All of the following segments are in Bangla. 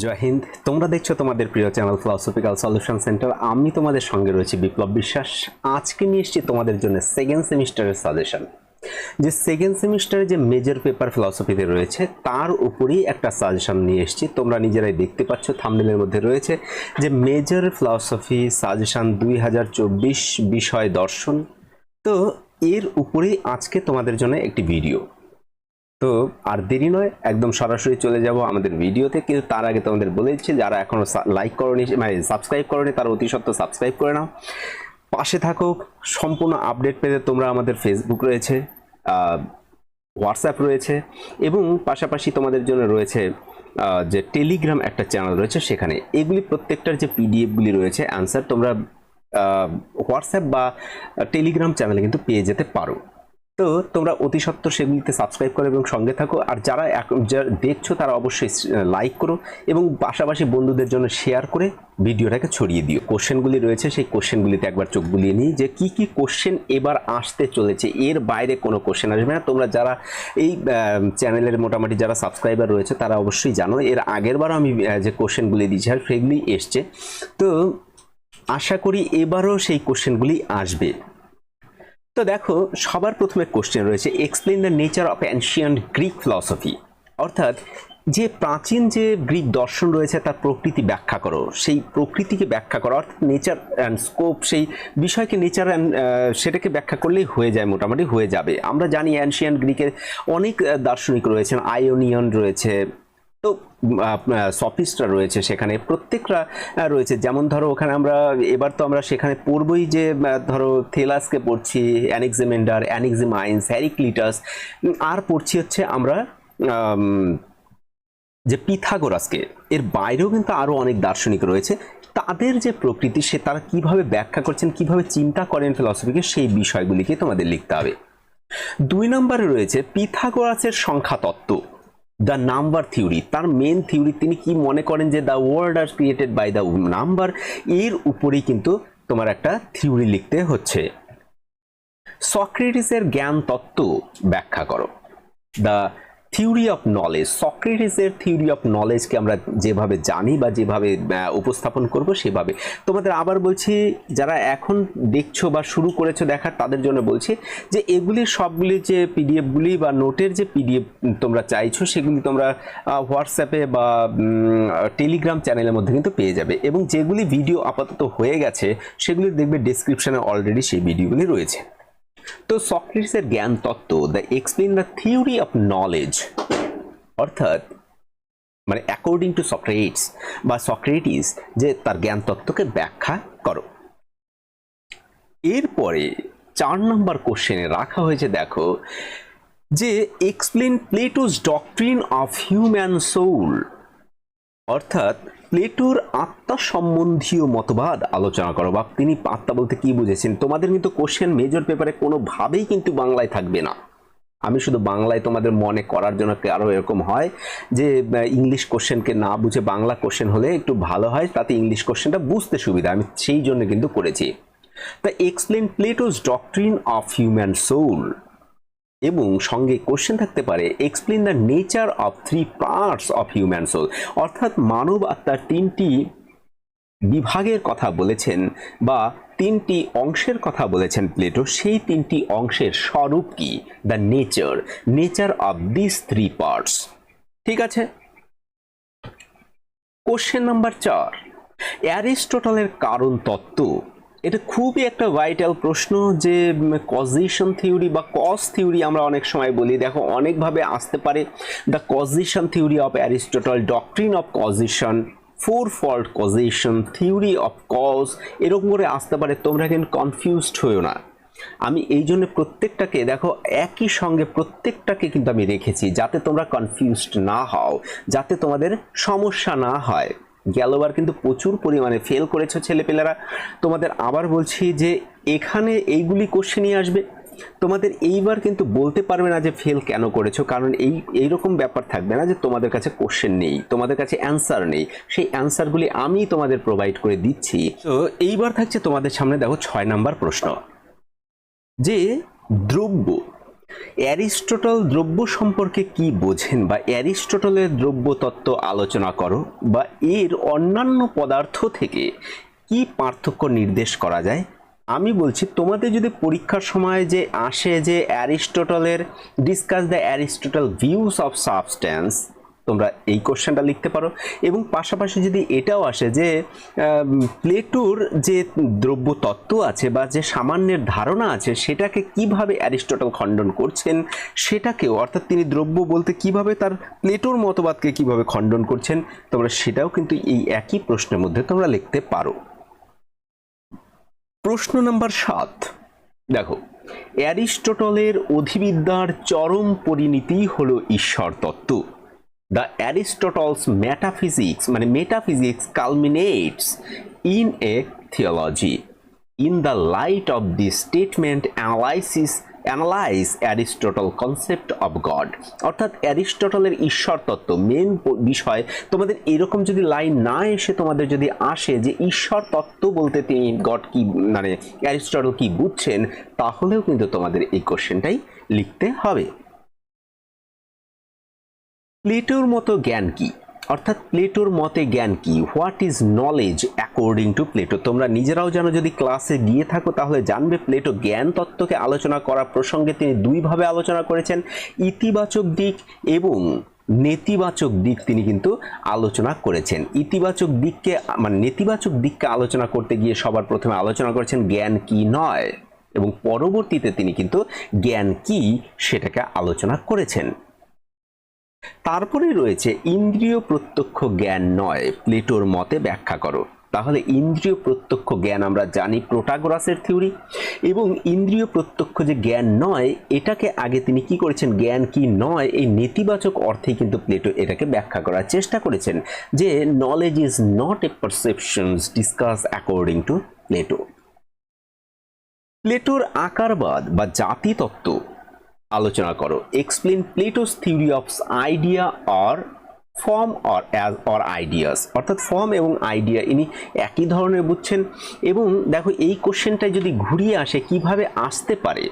জয় হিন্দ। তোমরা দেখছ তোমাদের প্রিয় চ্যানেল ফিলসফিক্যাল সলিউশন সেন্টার আমি তোমাদের সঙ্গে রয়েছি বিপ্লব বিশ্বাস। আজকে নিয়ে এসেছি তোমাদের জন্য সেকেন্ড সেমিস্টারের সাজেশন যে সেকেন্ড সেমিস্টারে যে মেজর পেপার ফিলসফিতে রয়েছে, তার উপরেই একটা সাজেশন নিয়ে এসেছি। তোমরা নিজেরাই দেখতে পাচ্ছ থামনেলের মধ্যে রয়েছে যে মেজর ফিলসফি সাজেশন দুই হাজার চব্বিশ বিষয় দর্শন। তো এর উপরেই আজকে তোমাদের জন্য একটি ভিডিও তো আর দেরি নয়, একদম সরাসরি চলে যাব আমাদের ভিডিওতে। কিন্তু তার আগে তোমাদের বলে দিচ্ছি, যারা এখনও লাইক করনি মানে সাবস্ক্রাইব করনি, তারা অতি সত্ত্বর সাবস্ক্রাইব করে নাও। পাশে থাকো, সম্পূর্ণ আপডেট পেতে তোমরা আমাদের ফেসবুক রয়েছে হোয়াটসঅ্যাপ রয়েছে, এবং পাশাপাশি তোমাদের জন্য রয়েছে যে টেলিগ্রাম একটা চ্যানেল রয়েছে সেখানে। এগুলি প্রত্যেকটার যে পিডিএফগুলি রয়েছে অ্যান্সার তোমরা হোয়াটসঅ্যাপ বা টেলিগ্রাম চ্যানেলে কিন্তু পেয়ে যেতে পারো। তো তোমরা অতি সত্বর সেগুলিতে সাবস্ক্রাইব করো এবং সঙ্গে থাকো। আর যারা দেখছ তারা অবশ্যই লাইক করো এবং পাশাপাশি বন্ধুদের জন্য শেয়ার করে ভিডিওটাকে ছড়িয়ে দিও। কোশ্চেনগুলি রয়েছে, সেই কোশ্চেনগুলিতে একবার চোখ বুলিয়ে নিই যে কি কি কোশ্চেন এবার আসতে চলেছে? এর বাইরে কোনো কোশ্চেন আসবে না। তোমরা যারা এই চ্যানেলের মোটামুটি যারা সাবস্ক্রাইবার রয়েছে তারা অবশ্যই জানো, এর আগেরবারও আমি যে কোশ্চেনগুলি দিয়েছি, আর সেগুলি এসছে। তো আশা করি এবারও সেই কোশ্চেনগুলি আসবে। তো দেখো, সবার প্রথমে কোশ্চেন রয়েছে explain the nature of ancient Greek philosophy অর্থাৎ, যে প্রাচীন যে গ্রিক দর্শন রয়েছে, তার প্রকৃতি ব্যাখ্যা করো। সেই প্রকৃতিকে ব্যাখ্যা করো, অর্থাৎ নেচার অ্যান্ড স্কোপ সেই বিষয়কে নেচার অ্যান্ড সেটাকে ব্যাখ্যা করলেই হয়ে যায়, মোটামুটি হয়ে যাবে। আমরা জানি অ্যানশিয়ান্ট গ্রিকের অনেক দার্শনিক রয়েছেন আয়োনিয়ন রয়েছে তো সফিস্টরা রয়েছে সেখানে প্রত্যেকটা রয়েছে। যেমন ধরো, ওখানে আমরা, এবার তো আমরা সেখানে পড়বই যে ধরো, থেলাসকে পড়ছি অ্যানিক্সিমেন্ডার অ্যানিক্সিমাইন্স হ্যারিক্লিটাস আর পড়ছি হচ্ছে আমরা যে পিথাগোরাসকে। এর বাইরেও কিন্তু আরও অনেক দার্শনিক রয়েছে। তাদের যে প্রকৃতি, সে তারা কীভাবে ব্যাখ্যা করছেন, কীভাবে চিন্তা করেন ফিলসফিকে, সেই বিষয়গুলিকে তোমাদের লিখতে হবে। দুই নম্বরে রয়েছে পিথাগোরাসের সংখ্যা তত্ত্ব দ্য নাম্বার থিওরি তার মেন থিওরি তিনি কি মনে করেন যে the world are created by the number এর উপরেই কিন্তু তোমার একটা থিওরি লিখতে হচ্ছে। সক্রেটিসের জ্ঞান তত্ত্ব ব্যাখ্যা করো। দ্য থিওরি অফ নলেজ সক্রেটিসের থিওরি অফ নলেজকে আমরা যেভাবে জানি বা যেভাবে উপস্থাপন করব সেভাবে। তোমাদের আবার বলছি, যারা এখন দেখছ বা শুরু করেছ দেখার, তাদের জন্য বলছি যে এগুলি সবগুলি যে পিডিএফগুলি বা নোটের যে পিডিএফ তোমরা চাইছো, সেগুলি তোমরা হোয়াটসঅ্যাপে বা টেলিগ্রাম চ্যানেলের মধ্যে কিন্তু পেয়ে যাবে। এবং যেগুলি ভিডিও আপাতত হয়ে গেছে, সেগুলি দেখবে ডিসক্রিপশনে অলরেডি সেই ভিডিওগুলি রয়েছে। তো সক্রেটিসের জ্ঞান তত্ত্ব the explain the theory of knowledge অর্থাৎ মানে অ্যাকর্ডিং টু সক্রেটিস বা সক্রেটিস যে তার জ্ঞান তত্ত্বকে ব্যাখ্যা করো। এরপরে চার নম্বর কোশ্চেনে রাখা হয়েছে, দেখো, যে explain Plato's doctrine of human soul অর্থাৎ প্লেটোর আত্মা সম্বন্ধীয় মতবাদ আলোচনা করো। বা তিনি আত্মা বলতে কি বুঝেছেন? তোমাদের কিন্তু কোশ্চেন মেজর পেপারে কোনোভাবেই কিন্তু বাংলায় থাকবে না। আমি শুধু বাংলায় তোমাদের মনে করার জন্য আরও এরকম হয় যে ইংলিশ কোশ্চেনকে না বুঝে বাংলা কোশ্চেন হলে একটু ভালো হয়, তাতে ইংলিশ কোশ্চেনটা বুঝতে সুবিধা। আমি সেই জন্য কিন্তু করেছি। তা explain Plato's doctrine of human soul এবং সঙ্গে কোশ্চেন থাকতে পারে explain the nature of three parts of human soul অর্থাৎ মানব আত্মার তিনটি বিভাগের কথা বলেছেন বা তিনটি অংশের কথা বলেছেন প্লেটো, সেই তিনটি অংশের স্বরূপ কি? The nature nature of this three parts ঠিক আছে? কোশ্চেন নাম্বার চার। অ্যারিস্টোটলের কারণ তত্ত্ব এটা খুবই একটা ভাইটাল প্রশ্ন যে কজিশন থিওরি বা কজ থিওরি আমরা অনেক সময় বলি। দেখো, অনেকভাবে আসতে পারে the causation theory of Aristotle doctrine of causation four fold causation theory of cause এরকম করে আসতে পারে। তোমরা কিন্তু কনফিউজড হয়েও না। আমি এই জন্য প্রত্যেকটাকে, দেখো, একই সঙ্গে প্রত্যেকটাকে কিন্তু আমি রেখেছি, যাতে তোমরা কনফিউজড না হও, যাতে তোমাদের সমস্যা না হয়। গেলবার কিন্তু প্রচুর পরিমাণে ফেল করেছ ছেলেপেলেরা। তোমাদের আবার বলছি যে এখানে এইগুলি কোশ্চেনই আসবে। তোমাদের এইবার কিন্তু বলতে পারবে না যে ফেল কেন করেছ, কারণ এই, এইরকম ব্যাপার থাকবে না যে তোমাদের কাছে কোশ্চেন নেই, তোমাদের কাছে অ্যান্সার নেই। সেই অ্যান্সারগুলি আমি তোমাদের প্রোভাইড করে দিচ্ছি। তো এইবার থাকছে তোমাদের সামনে দেখো ছয় নাম্বার প্রশ্ন। যে দ্রব্য অ্যারিস্টটল দ্রব্য সম্পর্কে কি বোঝেন বা অ্যারিস্টটলের দ্রব্য তত্ত্ব আলোচনা করো বা এর অন্যান্য পদার্থ থেকে কি পার্থক্য নির্দেশ করা যায়? আমি বলছি, তোমাদের যদি পরীক্ষার সময় যে আসে যে অ্যারিস্টটলের discuss the Aristotle views of substance তোমরা এই কোশ্চেনটা লিখতে পারো। এবং পাশাপাশি যদি এটাও আসে যে প্লেটোর যে দ্রব্য তত্ত্ব আছে বা যে সামান্যের ধারণা আছে, সেটাকে কীভাবে অ্যারিস্টটল খণ্ডন করছেন, সেটাকেও, অর্থাৎ তিনি দ্রব্য বলতে কীভাবে তার প্লেটোর মতবাদকে কীভাবে খণ্ডন করছেন, তোমরা সেটাও কিন্তু এই একই প্রশ্নের মধ্যে তোমরা লিখতে পারো। প্রশ্ন নাম্বার সাত। দেখো, অ্যারিস্টটলের অধিবিদ্যার চরম পরিণতি হলো ঈশ্বর তত্ত্ব দ্য অ্যারিস্টটলস মেটাফিজিক্স মানে metaphysics culminates in a theology in the light of the statement analysis analyse Aristotle concept of God অর্থাৎ অ্যারিস্টটলের ঈশ্বর তত্ত্ব মেন বিষয়, তোমাদের এরকম যদি লাইন না এসে তোমাদের যদি আসে যে ঈশ্বর তত্ত্ব বলতে তিনি গড কি মানে অ্যারিস্টটল কি বুঝছেন, তাহলেও কিন্তু তোমাদের এই কোশ্চেনটাই লিখতে হবে। প্লেটোর মতো জ্ঞান কি? অর্থাৎ প্লেটোর মতে জ্ঞান কি? What is knowledge according to Plato তোমরা নিজেরাও জানো, যদি ক্লাসে গিয়ে থাকো, তাহলে জানবে প্লেটো জ্ঞান তত্ত্বকে আলোচনা করার প্রসঙ্গে তিনি দুইভাবে আলোচনা করেছেন। ইতিবাচক দিক এবং নেতিবাচক দিক তিনি কিন্তু আলোচনা করেছেন। ইতিবাচক দিককে মানে নেতিবাচক দিককে আলোচনা করতে গিয়ে সবার প্রথমে আলোচনা করেছেন জ্ঞান কি নয়। এবং পরবর্তীতে তিনি কিন্তু জ্ঞান কি সেটাকে আলোচনা করেছেন। তারপরে রয়েছে ইন্দ্রিয় প্রত্যক্ষ জ্ঞান নয়। প্লেটোর মতে ব্যাখ্যা করো। তাহলে ইন্দ্রিয় প্রত্যক্ষ জ্ঞান আমরা জানি প্রোটাগোরাসের থিওরি এবং ইন্দ্রিয় প্রত্যক্ষ যে জ্ঞান নয়, এটাকে আগে তিনি কি করেছেন? জ্ঞান কি নয়? এই নেতিবাচক অর্থে কিন্তু প্লেটো এটাকে ব্যাখ্যা করার চেষ্টা করেছেন যে knowledge is not a perceptions discuss according to Plato প্লেটোর আকারবাদ বা জাতি তত্ত্ব আলোচনা করো। Explain Plato's theory of idea or form or as or ideas অর্থাৎ ফর্ম এবং আইডিয়া ইনি একই ধরনের বুঝছেন। এবং দেখো, এই কোশ্চেনটা যদি ঘুরিয়ে আসে, কীভাবে আসতে পারে?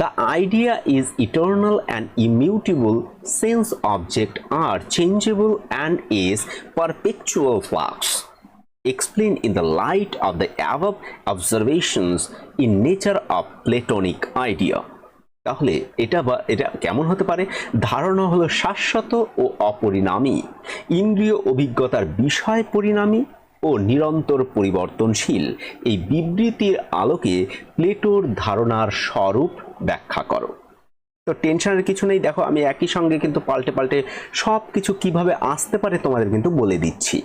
The idea is eternal and immutable sense object are changeable and is perpetual flux explained in the light of the above observations in nature of Platonic idea. তাহলে এটা বা, এটা কেমন হতে পারে? ধারণা হলো শাশ্বত ও অপরিণামী। ইন্দ্রিয় অভিজ্ঞতার বিষয় পরিণামী ও নিরন্তর পরিবর্তনশীল। এই বিবৃতির আলোকে প্লেটোর ধারণার স্বরূপ ব্যাখ্যা করো। তো টেনশনের কিছু নেই, দেখো আমি একই সঙ্গে কিন্তু পাল্টে পাল্টে সব কিছু কীভাবে আসতে পারে তোমাদের কিন্তু বলে দিচ্ছি।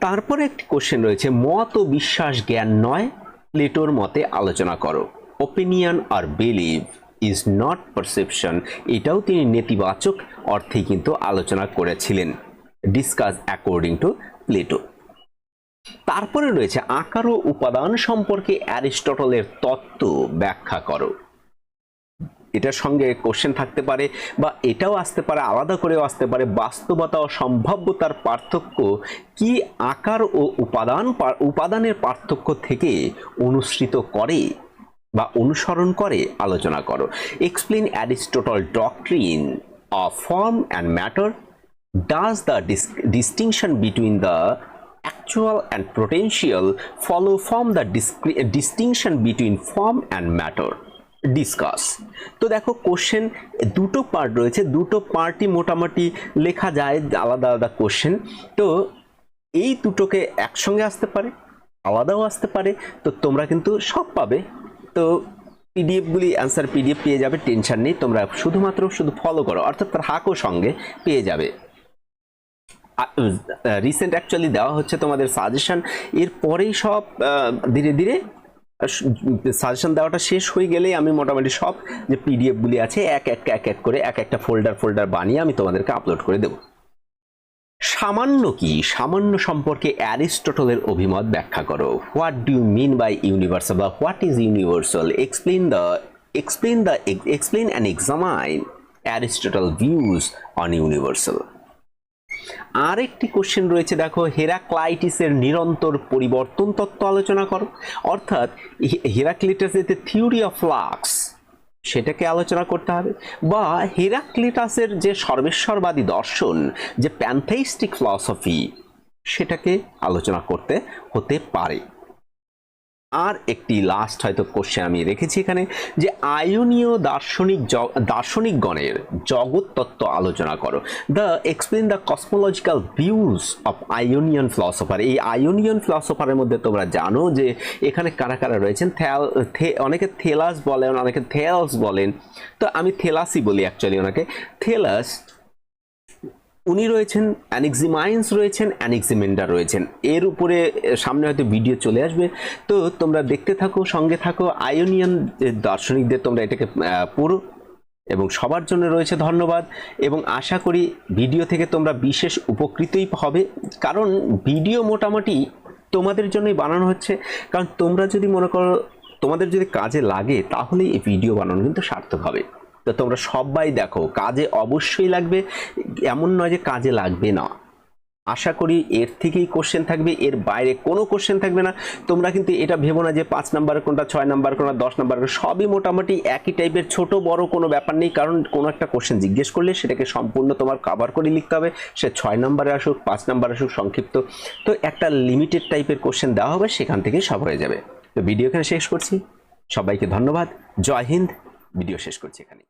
তারপরে একটি কোশ্চেন রয়েছে, মত ও বিশ্বাস জ্ঞান নয়, প্লেটোর মতে আলোচনা করো। ওপিনিয়ন আর বিলিভ ইজ নট পারসেপশন এটাও তিনি নেতিবাচক অর্থে কিন্তু আলোচনা করেছিলেন। ডিসকাস অ্যাকর্ডিং টু প্লেটো তারপরে রয়েছে, আকার ও উপাদান সম্পর্কে অ্যারিস্টটলের তত্ত্ব ব্যাখ্যা করো। এটার সঙ্গে কোশ্চেন থাকতে পারে বা এটাও আসতে পারে, আলাদা করেও আসতে পারে, বাস্তবতা ও সম্ভাব্যতার পার্থক্য কি আকার ও উপাদান উপাদানের পার্থক্য থেকে অনুসৃত করে? বা অনুসরণ করে আলোচনা করো। Explain Aristotle doctrine of form and matter does the distinction between the and potential follow from the discre- distinction between form and matter? Discuss তো দেখো কোশ্চেন দুটো পার্ট রয়েছে। দুটো পার্টই মোটামুটি লেখা যায়, আলাদা আলাদা কোশ্চেন তো এই দুটোকে একসঙ্গে আসতে পারে, আলাদাও আসতে পারে। তো তোমরা কিন্তু সব পাবে। তো পিডিএফগুলি অ্যান্সার পিডিএফ পেয়ে যাবে টেনশন নেই। তোমরা শুধুমাত্র শুধু ফলো করো, অর্থাৎ তার হাকও সঙ্গে পেয়ে যাবে। রিসেন্ট অ্যাকচুয়ালি দেওয়া হচ্ছে তোমাদের সাজেশন এরপরেই সব ধীরে ধীরে সাজেশন দেওয়াটা শেষ হয়ে গেলেই আমি মোটামুটি সব যে পিডিএফগুলি আছে, এক এক এক এক করে, এক একটা ফোল্ডার ফোল্ডার বানিয়ে আমি তোমাদেরকে আপলোড করে দেব। সামান্য কি? সামান্য সম্পর্কে অ্যারিস্টটলের অভিমত ব্যাখ্যা করো। What do mean by universal বা what is universal explain the explain the explain and examine Aristotle views on universal আরেকটি কোশ্চেন রয়েছে, দেখো হেরাক্লাইটিসের নিরন্তর পরিবর্তন তত্ত্ব আলোচনা করো। অর্থাৎ হেরাক্লিটাসের থিওরি অফ ফ্লাক্স সেটাকে আলোচনা করতে হবে। বা হেরাক্লিটাসের যে সর্বেশ্বরবাদী দর্শন, যে প্যান্থেইস্টিক ফিলসফি সেটাকে আলোচনা করতে হতে পারে। আর একটি লাস্ট হয়তো কোশ্চেন আমি রেখেছি এখানে, যে আয়নীয় দার্শনিক দার্শনিকগণের জগৎ তত্ত্ব আলোচনা করো। The explain the cosmological views of Ionian philosopher এই আয়োনিয়ান ফিলসফারের মধ্যে তোমরা জানো যে এখানে কারা কারা রয়েছেন? থ্যাল অনেকে থেলাস বলেন, অনেকে থেলস বলেন। তো আমি থেলাসই বলি অ্যাকচুয়ালি ওনাকে। থেলাস উনি রয়েছেন, অ্যানিক্সিমাইন্স রয়েছেন অ্যানিক্সিমেন্ডার রয়েছেন। এর উপরে সামনে হয়তো ভিডিও চলে আসবে। তো তোমরা দেখতে থাকো, সঙ্গে থাকো, আয়োনিয়ান দার্শনিকদের তোমরা এটাকে পড়ো। এবং সবার জন্য রয়েছে ধন্যবাদ। এবং আশা করি ভিডিও থেকে তোমরা বিশেষ উপকৃতই হবে। কারণ ভিডিও মোটামুটি তোমাদের জন্যই বানানো হচ্ছে। কারণ তোমরা যদি মনে করো, তোমাদের যদি কাজে লাগে তাহলে এই ভিডিও বানানো কিন্তু সার্থক হবে। তো তোমরা সবাই দেখো, কাজে অবশ্যই লাগবে, এমন নয় যে কাজে লাগবে না। আশা করি এর থেকেই কোশ্চেন থাকবে, এর বাইরে কোনো কোশ্চেন থাকবে না। তোমরা কিন্তু এটা ভেবো না যে পাঁচ নাম্বার কোনটা, ছয় নাম্বার কোনটা, দশ নাম্বার, সবই মোটামুটি একই টাইপের ছোট, বড় কোনো ব্যাপার নেই, কারণ কোনো একটা কোশ্চেন জিজ্ঞেস করলে সেটাকে সম্পূর্ণ তোমার কাভার করে লিখতে হবে। সে ছয় নাম্বারে আসুক, পাঁচ নাম্বার আসুক, সংক্ষিপ্ত। তো একটা লিমিটেড টাইপের কোশ্চেন দেওয়া হবে, সেখান থেকেই সব হয়ে যাবে। তো ভিডিও এখানে শেষ করছি। সবাইকে ধন্যবাদ। জয় হিন্দ। ভিডিও শেষ করছি এখানে